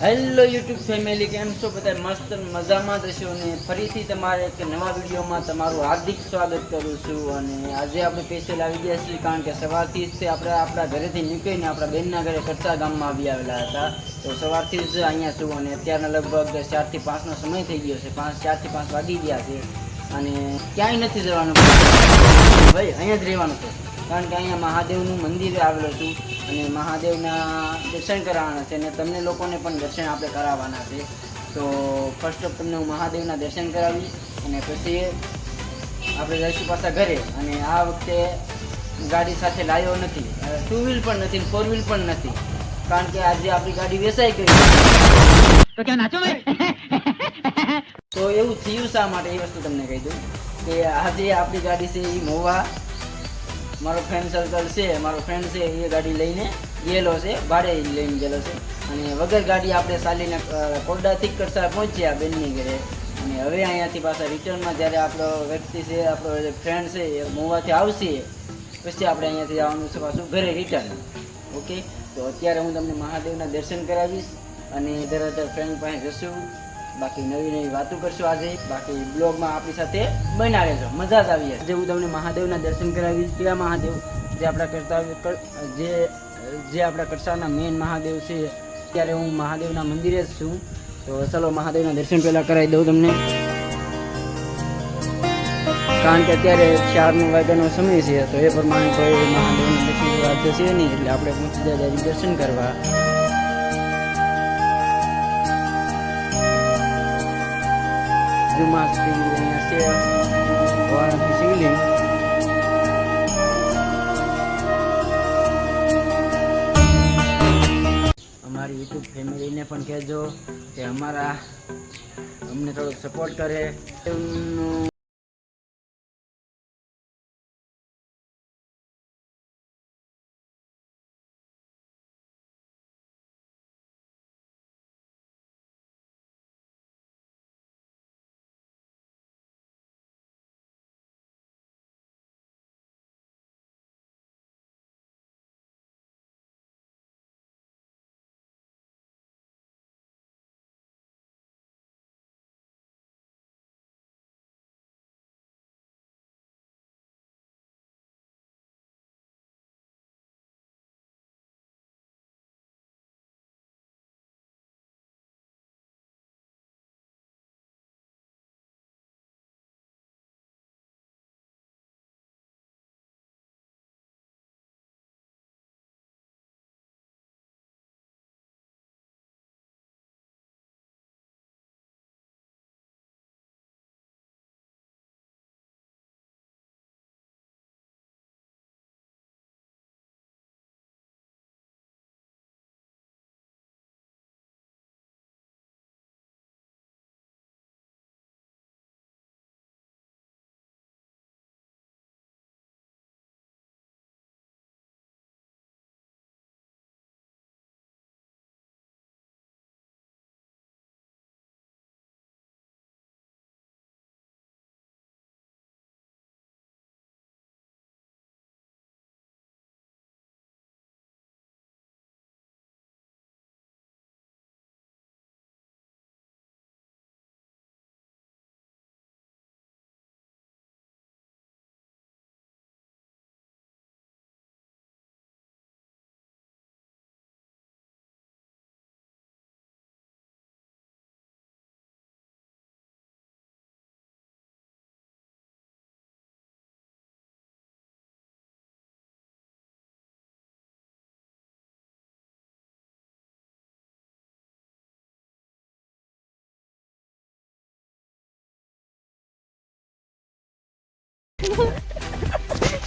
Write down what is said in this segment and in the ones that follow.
Hello YouTube family, કેમ છો? બધા મસ્ત મજામાં જશો અને ફરીથી તમારે એક નવા વિડીયોમાં તમારું હાર્દિક સ્વાગત કરું છું અને આજે આપણે સ્પેશિયલ આવી ગયા છીએ કારણ કે સવારથી જ આપણે આપણા ઘરેથી નીકળીને આપણા બહેનના ઘરે કરસા ગામમાં આવી આવેલા હતા. તો સવારથી જ અહીંયા છું અને અત્યારના લગભગ ચારથી પાંચનો સમય થઈ ગયો છે, પાંચ, ચારથી પાંચ વાગી ગયા છે અને ક્યાંય નથી જવાનું. ભાઈ, અહીંયા જ રહેવાનું છે. કારણ કે અહીંયા મહાદેવનું મંદિર આવેલું હતું. અને મહાદેવના દર્શન કરાવવાના છે અને તમને લોકોને પણ દર્શન આપણે કરાવવાના છે. તો ફર્સ્ટ ઓફ તમને હું મહાદેવના દર્શન કરાવીશ અને પછી આપણે જઈશું પાછા ઘરે. અને આ વખતે ગાડી સાથે લાવ્યો નથી. ટુ વ્હીલ પણ નથી ફોર વ્હીલ પણ નથી. કારણ કે આજે આપણી ગાડી વેચાઈ ગઈ. તો ક્યાં નાચો તો એવું થયું શા માટે એ વસ્તુ તમને કહી દઉં? કે આજે આપણી ગાડી છે એ મોવા. મારો ફ્રેન્ડ સર્કલ છે, મારો ફ્રેન્ડ છે, એ ગાડી લઈને ગયેલો છે ભાડે લઈને ગયેલો છે. અને વગર ગાડી આપણે ચાલીને કોરડાથી કરતા પહોંચ્યા બેનની ઘરે. અને હવે અહીંયાથી પાછા રિટર્નમાં જ્યારે આપણો વ્યક્તિ છે, આપણો ફ્રેન્ડ છે, એ મોવાથી આવશે, પછી આપણે અહીંયાથી જવાનું છે પાછું ઘરે રિટર્ન ઓકે તો અત્યારે હું તમને મહાદેવના દર્શન કરાવીશ અને તરત ફ્રેન્ડ પાસે જશું. બાકી નવી નવી વાતો કરશું આજે. બાકી બ્લોગમાં આપણી સાથે બના રહેજો. મજા જ આવી આજે હું તમને મહાદેવના દર્શન કરાવી કેવા મહાદેવ? જે આપણા કરતા જે જે આપણા કરસાના મેન મહાદેવ છે. ત્યારે હું મહાદેવના મંદિરે જ છું. તો ચલો મહાદેવના દર્શન પહેલાં કરાવી દઉં તમને. કારણ કે અત્યારે ચારનો વાગ્યાનો સમય છે, તો એ પ્રમાણે કોઈ મહાદેવના દર્શન વાત છે નહીં. એટલે આપણે પહોંચી જાય દર્શન કરવા. જુમાસ્તી અહીંયા છે. શિવલિંગ. અમારી યુટ્યુબ ફેમિલીને પણ કહેજો કે અમારા અમને થોડોક સપોર્ટ કરે.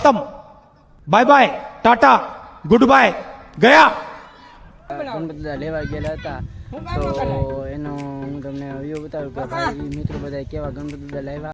તમ. Bye bye tata good bye ગયા. બધા લેવા ગયેલા હતા. તો એનો હું તમને વીડિયો બતાવ્યો કે ભાઈ, મિત્રો બધા કેવા ગણપતિ બધા લાવ્યા?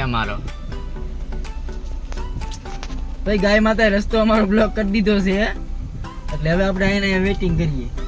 અમારો? ગાય માતા રસ્તો અમારો બ્લોક કરી દીધો છે એટલે હવે આપણે અહીંયા વેટિંગ કરીએ.